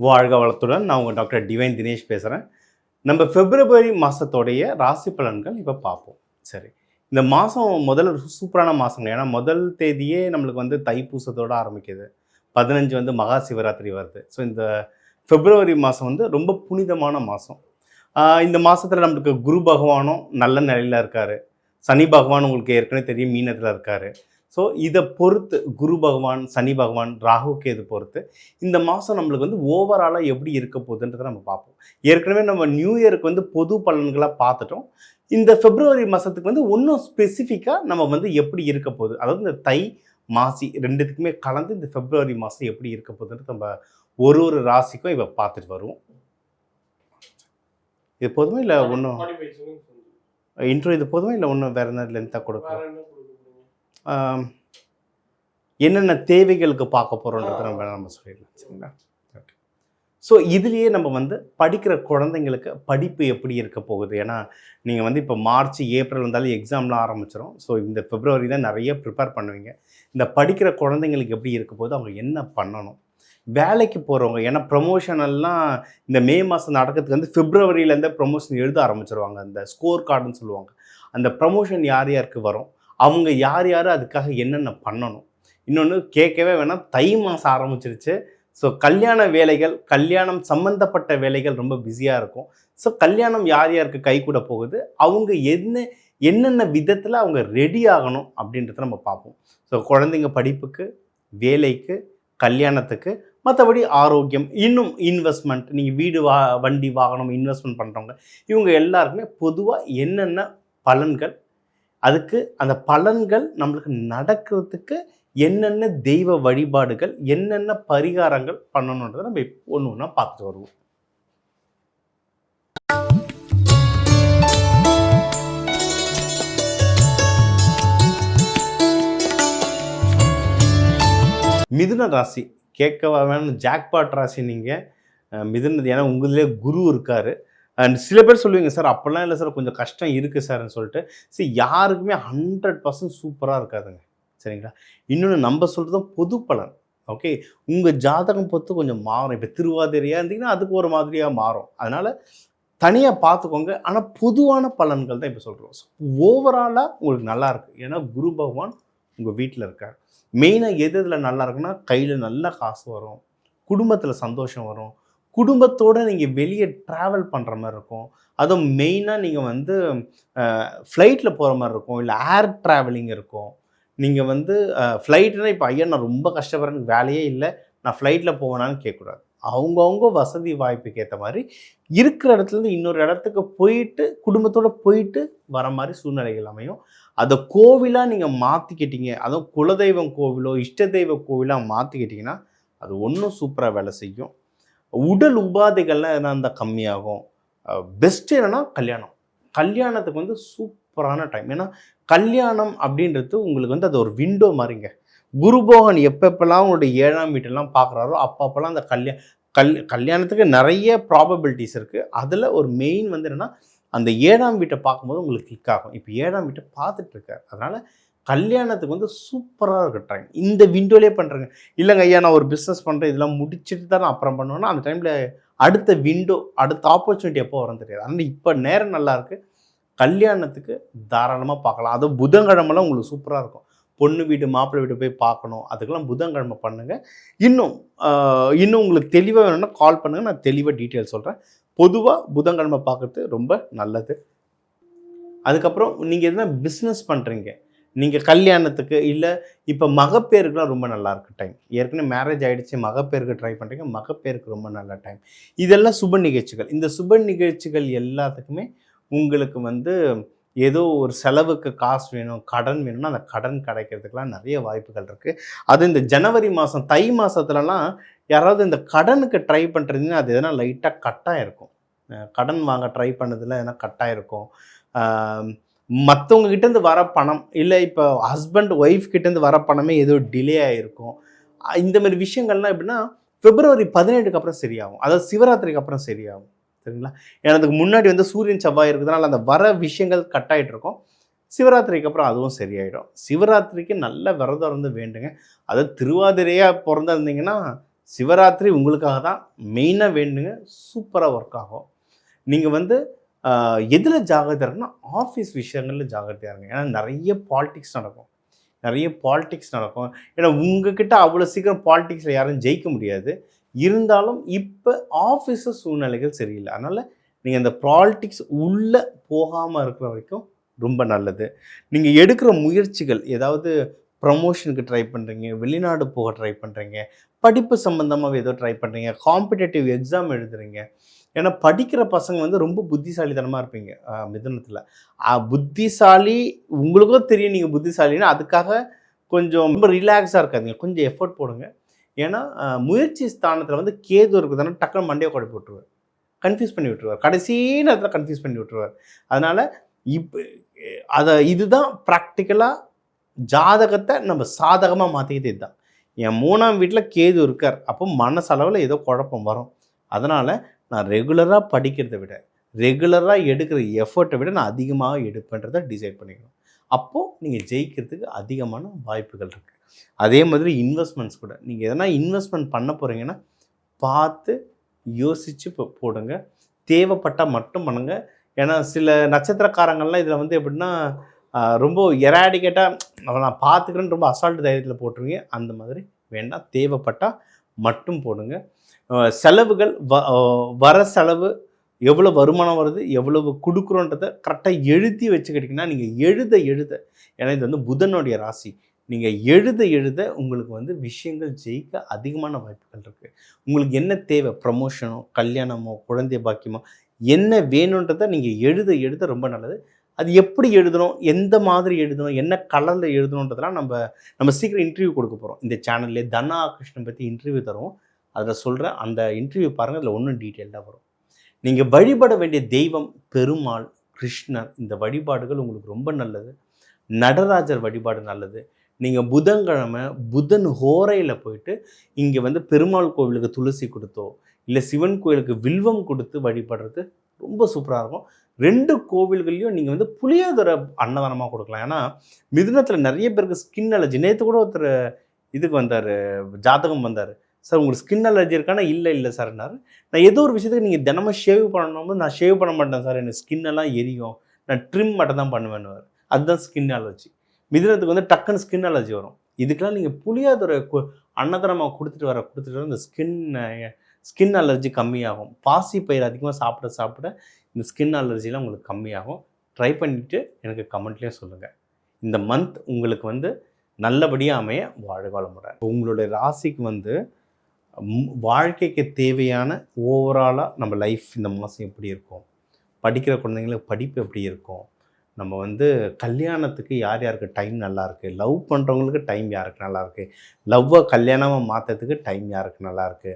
வாழ்க வளத்துடன். நான் உங்கள் டாக்டர் டிவைன் தினேஷ் பேசுகிறேன் நம்ம பிப்ரவரி மாதத்தோடைய ராசி பலன்கள் இப்போ பார்ப்போம். சரி. இந்த மாதம் முதல்ல ஒரு சூப்பரான மாதம் ஏன்னா முதல் தேதியே நம்மளுக்கு வந்து தைப்பூசத்தோடு ஆரம்பிக்குது. பதினஞ்சு வந்து மகா சிவராத்திரி வருது. ஸோ இந்த பிப்ரவரி மாதம் வந்து ரொம்ப புனிதமான மாதம் இந்த மாதத்தில் நம்மளுக்கு குரு பகவானும் நல்ல நிலையில் இருக்கார். சனி பகவான் உங்களுக்கு ஏற்கனவே தெரியும் மீனத்தில் இருக்கார். ஸோ இதை பொறுத்து குரு பகவான் சனி பகவான் ராகு கேது பொறுத்து இந்த மாதம் நம்மளுக்கு வந்து ஓவராலாக எப்படி இருக்க போகுதுன்றதை நம்ம பார்ப்போம். ஏற்கனவே நம்ம நியூ இயருக்கு வந்து பொது பலன்களாக பார்த்துட்டோம். இந்த பிப்ரவரி மாதத்துக்கு வந்து இன்னும் ஸ்பெசிஃபிக்காக நம்ம வந்து எப்படி இருக்க போகுது? அதாவது இந்த தை மாசி ரெண்டுத்துக்குமே கலந்து இந்த பிப்ரவரி மாதம் எப்படி இருக்க போகுதுன்றது நம்ம ஒரு ஒரு ராசிக்கும் இப்போ பார்த்துட்டு வருவோம். இது போதுமா இல்லை ஒன்றும் இன்ட்ரோ இது போதுமா இல்லை ஒன்றும் வேறு என்ன லென்த்தாக கொடுக்கும் ஆம், என்னென்ன தேவைகளுக்கு பார்க்க போகிறோன்றத நம்ம நம்ம சொல்லிடலாம் சரிங்களா? ஓகே ஸோ இதுலேயே நம்ம வந்து படிக்கிற குழந்தைங்களுக்கு படிப்பு எப்படி இருக்க போகுது? ஏன்னா நீங்கள் வந்து இப்போ மார்ச் ஏப்ரல் வந்தாலும் எக்ஸாம்லாம் ஆரம்பிச்சிடும் ஸோ இந்த பிப்ரவரி தான் நிறைய ப்ரிப்பேர் பண்ணுவீங்க. இந்த படிக்கிற குழந்தைங்களுக்கு எப்படி இருக்க போகுது? அவங்க என்ன பண்ணணும்? வேலைக்கு போகிறவங்க ஏன்னா ப்ரொமோஷன் எல்லாம் இந்த மே மாதம் நடக்கிறதுக்கு வந்து பிப்ரவரியிலேருந்தே ப்ரொமோஷன் எழுத ஆரம்பிச்சிருவாங்க. அந்த ஸ்கோர் கார்டுன்னு சொல்லுவாங்க. அந்த ப்ரமோஷன் யார் யாருக்கு வரும்? அவங்க யார் யார் அதுக்காக என்னென்ன பண்ணணும்? இன்னொன்று கேட்கவே வேணாம் தை மாதம் ஆரம்பிச்சிருச்சு. ஸோ கல்யாண வேலைகள் கல்யாணம் சம்மந்தப்பட்ட வேலைகள் ரொம்ப பிஸியாக இருக்கும். ஸோ கல்யாணம் யார் யாருக்கு கை கூட போகுது? அவங்க என்ன என்னென்ன விதத்தில் அவங்க ரெடி ஆகணும் அப்படின்றத நம்ம பார்ப்போம். ஸோ குழந்தைங்க படிப்புக்கு வேலைக்கு கல்யாணத்துக்கு மற்றபடி ஆரோக்கியம் இன்னும் இன்வெஸ்ட்மெண்ட் நீங்கள் வீடு வா வண்டி வாகனம் இன்வெஸ்ட்மெண்ட் பண்ணுறவங்க இவங்க எல்லாருக்குமே பொதுவாக என்னென்ன பலன்கள் அதுக்கு அந்த பலன்கள் நம்மளுக்கு நடக்கிறதுக்கு என்னென்ன தெய்வ வழிபாடுகள் என்னென்ன பரிகாரங்கள் பண்ணணுன்றதை நம்ம ஒன்று ஒன்றா பார்த்துட்டு வருவோம். மிதுன ராசி. கேட்கவா வேணும் ஜாக்பாட் ராசி நீங்கள் மிதுனது ஏன்னா உங்களே குரு இருக்கார். அண்ட் சில பேர் சொல்லுவீங்க சார் அப்போல்லாம் இல்லை சார் கொஞ்சம் கஷ்டம் இருக்குது சார்னு சொல்லிட்டு. சரி யாருக்குமே ஹண்ட்ரட் பர்சன்ட் சூப்பராக இருக்காதுங்க. சரிங்களா? இன்னொன்று நம்ம சொல்கிறதும் பொது பலன். ஓகே? உங்கள் ஜாதகம் பொறுத்து கொஞ்சம் மாறும். இப்போ திருவாதிரையாக இருந்தீங்கன்னா அதுக்கு ஒரு மாதிரியாக மாறும். அதனால் தனியாக பார்த்துக்கோங்க ஆனால் பொதுவான பலன்கள் தான் இப்போ சொல்கிறோம் ஓவராலாக உங்களுக்கு நல்லா இருக்குது ஏன்னா குரு பகவான் உங்கள் வீட்டில் இருக்கார். மெயினாக எது இதில் நல்லா இருக்குன்னா கையில் நல்ல காசு வரும். குடும்பத்தில் சந்தோஷம் வரும். குடும்பத்தோடு நீங்கள் வெளியே ட்ராவல் பண்ணுற மாதிரி இருக்கும். அதுவும் மெயினாக நீங்கள் வந்து ஃப்ளைட்டில் போகிற மாதிரி இருக்கும். இல்லை ஏர் ட்ராவலிங் இருக்கும். நீங்கள் வந்து ஃப்ளைட்னா இப்போ ஐயா நான் ரொம்ப கஷ்டப்படுறேன்னு வேலையே இல்லை. நான் ஃப்ளைட்டில் போவேனான்னு கேட்கக்கூடாது. அவங்கவுங்க வசதி வாய்ப்புக்கு ஏற்ற மாதிரி இருக்கிற இடத்துலேருந்து இன்னொரு இடத்துக்கு போயிட்டு குடும்பத்தோடு போயிட்டு வர மாதிரி சூழ்நிலைகள் அமையும். அதை கோவிலாக நீங்கள் மாற்றிக்கிட்டீங்க அதுவும் குலதெய்வம் கோவிலோ இஷ்ட தெய்வ கோவிலாக மாற்றிக்கிட்டிங்கன்னா அது ஒன்றும் சூப்பராக வேலை செய்யும். உடல் உபாதைகள்லாம் எதனா இருந்தால் கம்மியாகும். பெஸ்ட்டு என்னென்னா கல்யாணம். கல்யாணத்துக்கு வந்து சூப்பரான டைம் ஏன்னா கல்யாணம் அப்படின்றது உங்களுக்கு வந்து அது ஒரு விண்டோ மாதிரிங்க குருபோகன் எப்பப்பெல்லாம் உங்களுடைய ஏழாம் வீட்டெல்லாம் பார்க்குறாரோ அப்பப்பெல்லாம் அந்த கல்யாண கல் கல்யாணத்துக்கு நிறைய ப்ராபபிலிட்டிஸ் இருக்குது அதில் ஒரு மெயின் வந்து என்னென்னா அந்த ஏழாம் வீட்டை பார்க்கும்போது உங்களுக்கு கிளிக் ஆகும். இப்போ ஏழாம் வீட்டை பார்த்துட்ருக்கார் அதனால் கல்யாணத்துக்கு வந்து சூப்பராக இருக்க டைம் இந்த விண்டோலே பண்ணுறேங்க இல்லைங்க ஐயா நான் ஒரு பிஸ்னஸ் பண்ணுறேன் இதெல்லாம் முடிச்சுட்டு தான் நான் அப்புறம் பண்ணுவேன்னா அந்த டைமில் அடுத்த விண்டோ அடுத்த ஆப்பர்ச்சுனிட்டி எப்போ வரும் தெரியாது. அதனால் இப்போ நேரம் நல்லா இருக்குது கல்யாணத்துக்கு தாராளமாக பார்க்கலாம். அதுவும் புதன்கிழமெல்லாம் உங்களுக்கு சூப்பராக இருக்கும். பொண்ணு வீடு மாப்பிள்ளை வீடு போய் பார்க்கணும். அதுக்கெல்லாம் புதன்கிழமை பண்ணுங்கள் இன்னும் இன்னும் உங்களுக்கு தெளிவாக வேணும்னா கால் பண்ணுங்கள் நான் தெளிவாக டீட்டெயில் சொல்கிறேன் பொதுவாக புதன்கிழமை பார்க்கறது ரொம்ப நல்லது. அதுக்கப்புறம் நீங்கள் எதுனா பிஸ்னஸ் பண்ணுறீங்க நீங்கள் கல்யாணத்துக்கு இல்லை இப்போ மகப்பேருக்குலாம் ரொம்ப நல்லா இருக்கு டைம் ஏற்கனவே மேரேஜ் ஆகிடுச்சு மகப்பேருக்கு ட்ரை பண்ணுறீங்க மகப்பேருக்கு ரொம்ப நல்ல டைம் இதெல்லாம் சுப நிகழ்ச்சிகள். இந்த சுப நிகழ்ச்சிகள் எல்லாத்துக்குமே உங்களுக்கு வந்து ஏதோ ஒரு செலவுக்கு காசு வேணும் கடன் வேணும்னா அந்த கடன் கிடைக்கிறதுக்கெலாம் நிறைய வாய்ப்புகள் இருக்குது அது இந்த ஜனவரி மாதம் தை மாதத்துலலாம் யாராவது இந்த கடனுக்கு ட்ரை பண்ணுறதுன்னா அது எதனா லைட்டாக கட்டாக இருக்கும் கடன் வாங்க ட்ரை பண்ணதில் எதனா கட்டாக இருக்கும் மற்றவங்க கிட்டேருந்து வர பணம் இல்லை இப்போ ஹஸ்பண்ட் ஒய்ஃப் கிட்டேருந்து வர பணமே ஏதோ டிலே ஆகிருக்கும் இந்த மாதிரி விஷயங்கள்லாம் எப்படின்னா பிப்ரவரி பதினேழுக்கு அப்புறம் சரியாகும். அதாவது சிவராத்திரிக்கு அப்புறம் சரியாகும். சரிங்களா? ஏன்னா அதுக்கு முன்னாடி வந்து சூரியன் செவ்வாய் இருக்கிறதுனால அந்த வர விஷயங்கள் கட் ஆகிட்டு இருக்கும் சிவராத்திரிக்கு அப்புறம் அதுவும் சரியாயிடும். சிவராத்திரிக்கு நல்ல விரதம் இருந்து வேண்டுங்க. அதாவது திருவாதிரையாக பிறந்திருந்தீங்கன்னா சிவராத்திரி உங்களுக்காக தான் மெயினாக வேண்டுங்க. சூப்பராக ஒர்க் ஆகும். நீங்கள் வந்து எதில் ஜாகிரதையாக இருக்குன்னா ஆஃபீஸ் விஷயங்களில் ஜாகிரதையாக இருங்க. ஏன்னா நிறைய பாலிடிக்ஸ் நடக்கும். நிறைய பாலிடிக்ஸ் நடக்கும். ஏன்னா உங்ககிட்ட அவ்வளோ சீக்கிரம் பாலிடிக்ஸில் யாரும் ஜெயிக்க முடியாது. இருந்தாலும் இப்போ ஆஃபீஸு சூழ்நிலைகள் சரியில்லை. அதனால் நீங்கள் அந்த பாலிடிக்ஸ் உள்ளே போகாமல் இருக்கிற வரைக்கும் ரொம்ப நல்லது. நீங்கள் எடுக்கிற முயற்சிகள் ஏதாவது ப்ரமோஷனுக்கு ட்ரை பண்ணுறீங்க வெளிநாடு போக ட்ரை பண்ணுறீங்க படிப்பு சம்மந்தமாக ஏதோ ட்ரை பண்ணுறீங்க காம்படேட்டிவ் எக்ஸாம் எழுதுறீங்க ஏன்னா படிக்கிற பசங்க வந்து ரொம்ப புத்திசாலித்தனமாக இருப்பீங்க மிதனத்தில். புத்திசாலி உங்களுக்கும் தெரியும் நீங்கள் புத்திசாலின்னு அதுக்காக கொஞ்சம் ரொம்ப ரிலாக்ஸாக இருக்காதிங்க. கொஞ்சம் எஃபர்ட் போடுங்க. ஏன்னா முயற்சி ஸ்தானத்தில் வந்து கேது இருக்குதுன்னா டக்குனு மண்டையை குழப்பி விட்டுருவார் கன்ஃபியூஸ் பண்ணி விட்டுருவார். கடைசி நேரத்தில் கன்ஃபியூஸ் பண்ணி விட்டுருவார். அதனால் இப்போ அதை இதுதான் ப்ராக்டிக்கலாக ஜாதகத்தை நம்ம சாதகமாக மாற்றிக்கிட்டே இதுதான். என் மூணாம் வீட்டில் கேது இருக்கார். அப்போ மனசளவில் ஏதோ குழப்பம் வரும். அதனால் நான் ரெகுலராக படிக்கிறதை விட ரெகுலராக எடுக்கிற எஃபர்ட்டை விட நான் அதிகமாக எடுப்பேன்றதை டிசைட் பண்ணிக்கணும். அப்போது நீங்கள் ஜெயிக்கிறதுக்கு அதிகமான வாய்ப்புகள் இருக்குது அதே மாதிரி இன்வெஸ்ட்மெண்ட்ஸ் கூட. நீங்கள் எதனா இன்வெஸ்ட்மெண்ட் பண்ண போகிறீங்கன்னா பார்த்து யோசித்து போடுங்க. தேவைப்பட்டால் மட்டும் பண்ணுங்க. ஏன்னா சில நட்சத்திரக்காரங்கள்லாம் இதில் வந்து எப்படின்னா ரொம்ப எராடிகேட்டாக நான் பார்த்துக்கிறேன்னு ரொம்ப அசால்ட் தைரியத்தில் போட்டுருவீங்க. அந்த மாதிரி வேண்டாம். தேவைப்பட்டால் மட்டும் போடுங்க. செலவுகள் வ வர செலவு எவ்வளோ வருமானம் வருது எவ்வளவு கொடுக்குறோன்றதை கரெக்டாக எழுதி வச்சுக்கிட்டிங்கன்னா நீங்கள் எழுத எழுத ஏன்னா இது வந்து புதனுடைய ராசி. நீங்கள் எழுத எழுத உங்களுக்கு வந்து விஷயங்கள் ஜெயிக்க அதிகமான வாய்ப்புகள் இருக்குது உங்களுக்கு என்ன தேவை? ப்ரமோஷனோ கல்யாணமோ குழந்தை பாக்கியமோ என்ன வேணுன்றதை நீங்கள் எழுத எழுத ரொம்ப நல்லது. அது எப்படி எழுதணும் எந்த மாதிரி எழுதணும் என்ன கலரில் எழுதணுன்றதெல்லாம் நம்ம நம்ம சீக்கிரம் இன்டர்வியூ கொடுக்க போகிறோம் இந்த சேனல்லே தனா கிருஷ்ணன் பற்றி இன்டர்வியூ தருவோம். அதில் சொல்கிற அந்த இன்டர்வியூ பாருங்கள் அதில் ஒன்றும் டீட்டெயில்டாக வரும். நீங்கள் வழிபட வேண்டிய தெய்வம் பெருமாள் கிருஷ்ணர் இந்த வழிபாடுகள் உங்களுக்கு ரொம்ப நல்லது. நடராஜர் வழிபாடு நல்லது. நீங்கள் புதன்கிழமை புதன் ஹோரையில் போயிட்டு இங்கே வந்து பெருமாள் கோவிலுக்கு துளசி கொடுத்தோ இல்லை சிவன் கோயிலுக்கு வில்வம் கொடுத்து வழிபடுறது ரொம்ப சூப்பராக இருக்கும். ரெண்டு கோவில்கள்லையும் நீங்கள் வந்து புளியோதரை அன்னதானமாக கொடுக்கலாம். ஏன்னா மிதுனத்தில் நிறைய பேருக்கு ஸ்கின் அலர்ஜி நேற்று கூட ஒருத்தர் இதுக்கு வந்தார் ஜாதகம் வந்தார். சார் உங்களுக்கு ஸ்கின் அலர்ஜி இருக்கானா? இல்லை இல்லை சார்னார் நான் ஏதோ ஒரு விஷயத்துக்கு நீங்கள் தினமும் ஷேவ் பண்ணணும் நான் ஷேவ் பண்ண மாட்டேன் சார். எனக்கு ஸ்கின் எல்லாம் எரியும். நான் ட்ரிம் மட்டும் தான் பண்ணுவேன்னு அதுதான் ஸ்கின் அலர்ஜி மிதினத்துக்கு வந்து டக்குன்னு ஸ்கின் அலர்ஜி வரும். இதுக்கெல்லாம் நீங்கள் புளியாதுரை அன்னதானமாக கொடுத்துட்டு வர கொடுத்துட்டு வர இந்த ஸ்கின் ஸ்கின் அலர்ஜி கம்மியாகும். பாசி பயிர் அதிகமாக சாப்பிட சாப்பிட இந்த ஸ்கின் அலர்ஜிலாம் உங்களுக்கு கம்மியாகும். ட்ரை பண்ணிவிட்டு எனக்கு கமெண்ட்லேயும் சொல்லுங்கள் இந்த மந்த் உங்களுக்கு வந்து நல்லபடியாக அமைய வாழ்க வளமுடன் உங்களுடைய ராசிக்கு வந்து வாழ்க்கைக்கு தேவையான ஓவராலாக நம்ம லைஃப் இந்த மாதம் எப்படி இருக்கும்? படிக்கிற குழந்தைங்களுக்கு படிப்பு எப்படி இருக்கும்? நம்ம வந்து கல்யாணத்துக்கு யார் யாருக்கு டைம் நல்லாயிருக்கு லவ் பண்ணுறவங்களுக்கு டைம் யாருக்கு நல்லாயிருக்கு லவ்வை கல்யாணமாக மாற்றுறதுக்கு டைம் யாருக்கு நல்லாயிருக்கு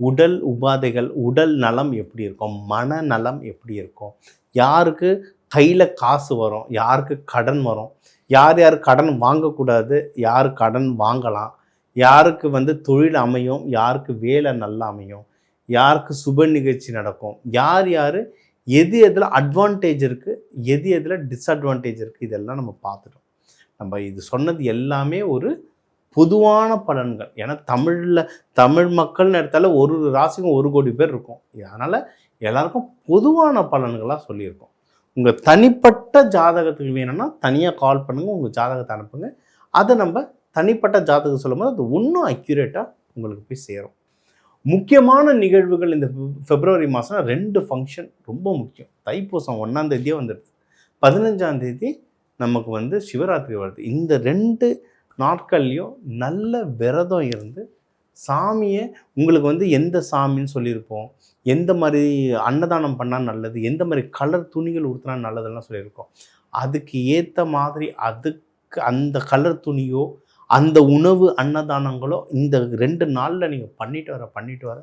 உடல் உபாதைகள் உடல் நலம் எப்படி இருக்கும்? மனநலம் எப்படி இருக்கும்? யாருக்கு கையில் காசு வரும்? யாருக்கு கடன் வரும்? யார் யார் கடன் வாங்கக்கூடாது? யார் கடன் வாங்கலாம்? யாருக்கு வந்து தொழில் அமையும்? யாருக்கு வேலை நல்லா அமையும்? யாருக்கு சுப நிகழ்ச்சி நடக்கும்? யார் யார்? எது எதில் அட்வான்டேஜ் இருக்குது எது எதில் டிஸ்அட்வான்டேஜ் இருக்குது இதெல்லாம் நம்ம பார்த்துட்டோம். நம்ம இது சொன்னது எல்லாமே ஒரு பொதுவான பலன்கள். ஏன்னா தமிழில் தமிழ் மக்கள்னு எடுத்தால ஒரு ராசிக்கும் ஒரு கோடி பேர் இருக்கும். அதனால் எல்லாருக்கும் பொதுவான பலன்களாக சொல்லியிருக்கோம். உங்கள் தனிப்பட்ட ஜாதகத்துக்கு வேணும்னா தனியாக கால் பண்ணுங்கள் உங்கள் ஜாதகத்தை அனுப்புங்க. அதை நம்ம தனிப்பட்ட ஜாதகம் சொல்லும்போது அது இன்னும் அக்யூரேட்டாக உங்களுக்கு போய் சேரும். முக்கியமான நிகழ்வுகள் இந்த பிப்ரவரி மாதம் ரெண்டு ஃபங்க்ஷன் ரொம்ப முக்கியம். தைப்பூசம் ஒன்றாந்தேதியே வந்துடுது. பதினஞ்சாம் தேதி நமக்கு வந்து சிவராத்திரி வருது. இந்த ரெண்டு நாட்கள்லையும் நல்ல விரதம் இருந்து சாமியை உங்களுக்கு வந்து எந்த சாமின்னு சொல்லியிருப்போம். எந்த மாதிரி அன்னதானம் பண்ணால் நல்லது எந்த மாதிரி கலர் துணிகள் உடுத்தினா நல்லதெல்லாம் சொல்லியிருக்கோம். அதுக்கு ஏற்ற மாதிரி அதுக்கு அந்த கலர் துணியோ அந்த உணவு அன்னதானங்களோ இந்த ரெண்டு நாளில் நீங்கள் பண்ணிட்டு வர பண்ணிட்டு வர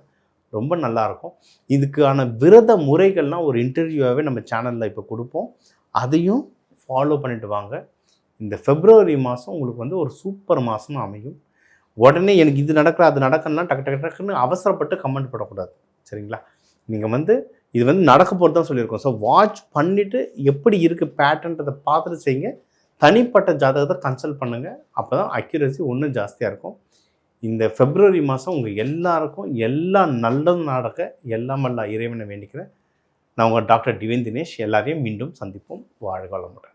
ரொம்ப நல்லாயிருக்கும். இதுக்கான விரத முறைகள்லாம் ஒரு இன்டர்வியூவாகவே நம்ம சேனலில் இப்போ கொடுப்போம். அதையும் ஃபாலோ பண்ணிட்டு வாங்க. இந்த பிப்ரவரி மாதம் உங்களுக்கு வந்து ஒரு சூப்பர் மாதம் அமையும். உடனே எனக்கு இது நடக்கிற அது நடக்கணும்னா டக்கு டக்கு டக்குன்னு அவசரப்பட்டு கமெண்ட் போடக்கூடாது. சரிங்களா? நீங்கள் வந்து இது வந்து நடக்க போகிறது தான் சொல்லியிருக்கோம். ஸோ வாட்ச் பண்ணிவிட்டு எப்படி இருக்குது பேட்டர்ன்றதை பார்த்துட்டு செய்யுங்க. தனிப்பட்ட ஜாதகத்தை கன்சல்ட் பண்ணுங்கள் அப்போ தான் அக்யூரசி ஒன்றும் ஜாஸ்தியாக இருக்கும். இந்த பிப்ரவரி மாதம் உங்கள் எல்லாருக்கும் எல்லாம் நல்லதும் நடக்க எல்லாம் எல்லாம் இறைவனை வேண்டிக்கிறேன். நான் உங்கள் டாக்டர் டிவேன் தினேஷ் எல்லாரையும் மீண்டும் சந்திப்போம். வாழ்க வளமுடன்.